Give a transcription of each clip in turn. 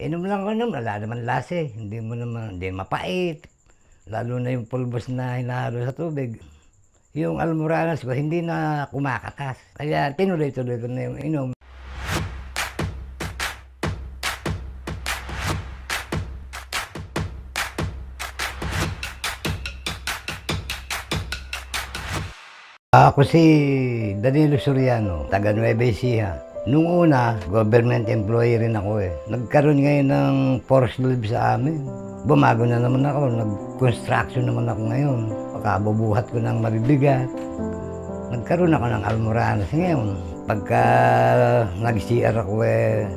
Inom lang ko naman, wala naman lase. Hindi mo naman, hindi mapait. Lalo na yung pulbos na hinahalo sa tubig. Yung almoranas ko, hindi na kumakatas. Kaya tinuloy-tuloy ko na yung inom. Ako si Danilo Soriano, taga Nueva Ecija. Nung una, government employee rin ako eh. Nagkaroon ngayon ng forced leave sa amin. Bumago na naman ako, nag-construction naman ako ngayon. Pagkabubuhat ko ng mabibigat. Nagkaroon ako ng almoranas ngayon. Pagka nag-CR ako eh,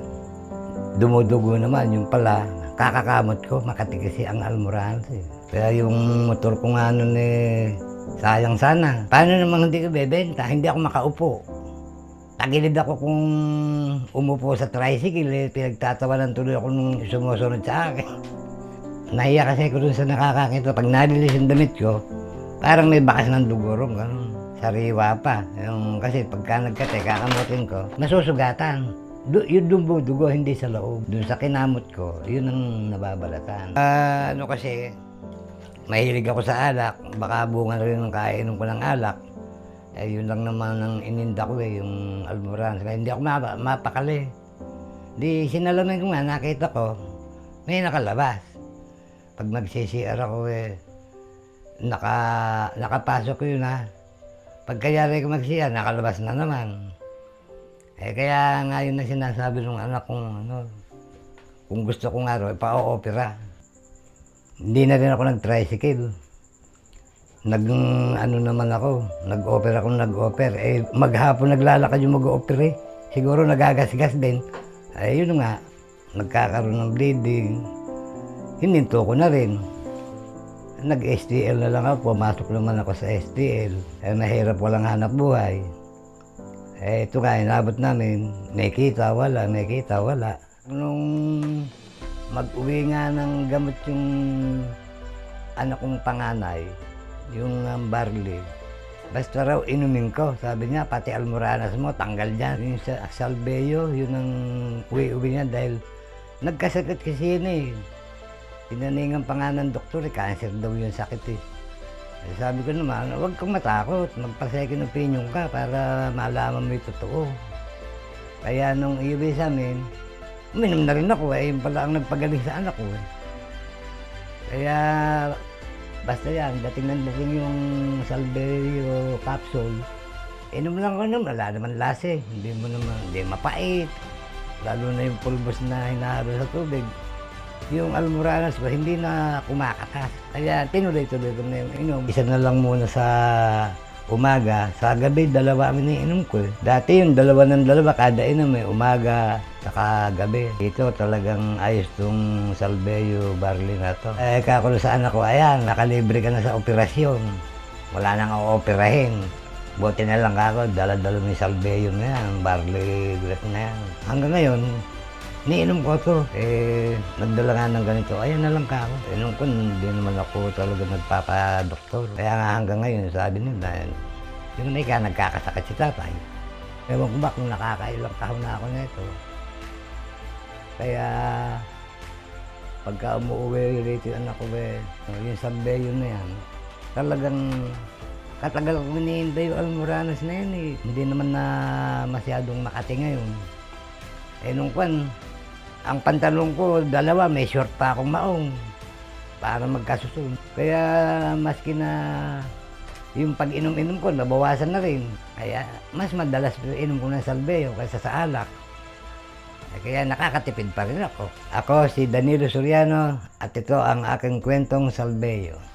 dumudugo naman yung pala. Kakakamot ko, makati kasi ang almoranas eh. Kaya yung motor ko nga nun eh, sayang sana. Paano namang hindi ko bebenta? Hindi ako makaupo. Tagilid ako kung umupo sa tricycle eh, pinagtatawanan tuloy ako nung sumusunod sa akin. Nahiya kasi ako dun sa nakakakita. Pag nalilis yung damit ko, parang may bakas ng dugurong, ganun. Sariwa pa. Yung, kasi pagka nagkate, kakamutin ko, masusugatan. Du yung dumbo dugo, hindi sa loob. Dun sa kinamot ko, yun ang nababalatan. Ah, ano kasi, mahilig ako sa alak. Baka bunga rin ng kainom ko ng alak. Eh, yun lang naman ang ininda ko eh, yung almoran. Kaya hindi ako mapa mapakali. Di sinalamin ko nga, nakita ko, may nakalabas. Pag nag-CCR ako eh, naka, nakapasok ko yun ha. Pag kayari ko mag-CCR, nakalabas na naman. Eh kaya nga yun na sinasabi ng anak kong ano, kung gusto ko nga raw, pa-opera. Hindi na rin ako nag-tricycle. Nag, ano naman ako, nag-offer ako nag-offer. Eh, maghapon naglalakad yung mag-offer eh. Siguro nagagasgas din. Eh, yun nga, nagkakaroon ng bleeding. Hininto ko na rin. Nag-STL na lang ako, pumasok naman ako sa STL. Eh, mahirap walang hanap buhay. Eh, ito nga, inabot namin. May kita, wala, may kita, wala. Nung mag-uwi nga ng gamot yung anak kong panganay, yung um, barley. Basta raw inumin ko. Sabi niya, pati almoranas mo, tanggal dyan. Yung sa salbeyo, yun ang uwi-uwi niya dahil nagkasakit kasi yun eh. Pinaningan pa nga ng doktor, eh, cancer daw yung sakit eh. Eh, Sabi ko naman, huwag kang matakot, magpa-second opinion ka para malaman mo yung totoo. Kaya nung iuwi sa amin, uminom na rin ako eh, yun pala ang nagpagaling sa anak ko eh. Kaya basta yan, dating ng dating yung Salverio capsule, inom lang ko naman, wala naman lase, hindi mo naman, hindi mapait. Lalo na yung pulbos na hinahalo sa tubig. Yung almoranas ko, hindi na kumakatas. Kaya tinuloy-tuloy ko na yung inom. Isa na lang muna sa umaga. Sa gabi, dalawa kami inom ko. eh. Dati yung dalawa ng dalawa, kada inom eh. Umaga, saka gabi. Ito talagang ayos tong salveyo barley na to. Eh, kakulo sa anak ko, ayan, nakalibre ka na sa operasyon. Wala nang operahin. Buti na lang ako, dala-dala salveyo na yan, barley grass na yan. Hanggang ngayon, niinom ko to. Eh, nagdala nga ng ganito, ayan na lang ka ako. Inom ko, hindi naman ako talaga nagpapadoktor. Kaya nga hanggang ngayon, sabi nila, yung na ika, nagkakasakit si tatay. Ewan ko ba kung nakakailang taon na ako nito. Kaya, pagka umuwi rito yung anak ko, eh, yung sambeyo na yan, talagang katagal ko hinihintay yung almoranas na yan eh. Hindi naman na masyadong makati ngayon. Eh nung kwan, ang pantalon ko, dalawa, may short pa akong maong para magkasusunod. Kaya maski na yung pag-inom-inom ko, nabawasan na rin. Kaya mas madalas inom ko ng salbeo kaysa sa alak. Eh, Kaya nakakatipid pa rin ako. Ako si Danilo Soriano at ito ang aking kwentong salbeo.